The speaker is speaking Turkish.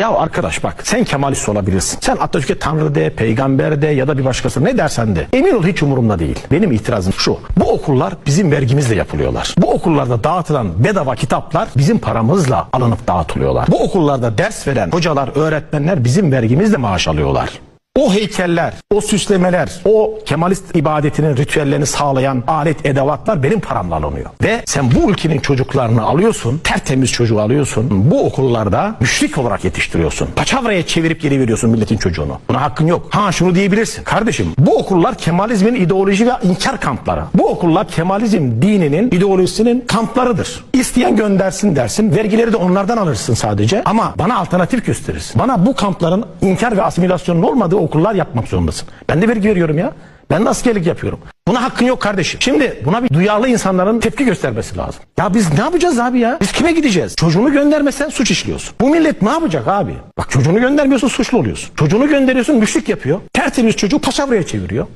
Ya arkadaş bak sen Kemalist olabilirsin. Sen Atatürk'e Tanrı de, peygamber de ya da bir başkası ne dersen de. Emin ol hiç umurumda değil. Benim itirazım şu. Bu okullar bizim vergimizle yapılıyorlar. Bu okullarda dağıtılan bedava kitaplar bizim paramızla alınıp dağıtılıyorlar. Bu okullarda ders veren hocalar, öğretmenler bizim vergimizle maaş alıyorlar. O heykeller, o süslemeler, o Kemalist ibadetinin ritüellerini sağlayan alet edevatlar benim paramla alınıyor. Ve sen bu ülkenin çocuklarını alıyorsun, tertemiz çocuğu alıyorsun, bu okullarda müşrik olarak yetiştiriyorsun. Paçavraya çevirip geri veriyorsun milletin çocuğunu. Buna hakkın yok. Ha şunu diyebilirsin. Kardeşim bu okullar Kemalizmin ideoloji ve inkar kampları. Bu okullar Kemalizm dininin ideolojisinin kamplarıdır. İsteyen göndersin dersin. Vergileri de onlardan alırsın sadece. Ama bana alternatif gösterirsin. Bana bu kampların inkar ve asimilasyonun olmadığı okullar yapmak zorundasın. Ben de vergi veriyorum ya. Ben de askerlik yapıyorum. Buna hakkın yok kardeşim. Şimdi buna bir duyarlı insanların tepki göstermesi lazım. Ya biz ne yapacağız abi ya? Biz kime gideceğiz? Çocuğunu göndermesen suç işliyorsun. Bu millet ne yapacak abi? Bak çocuğunu göndermiyorsun suçlu oluyorsun. Çocuğunu gönderiyorsun müşrik yapıyor. Tertemiz çocuğu paçavraya çeviriyor.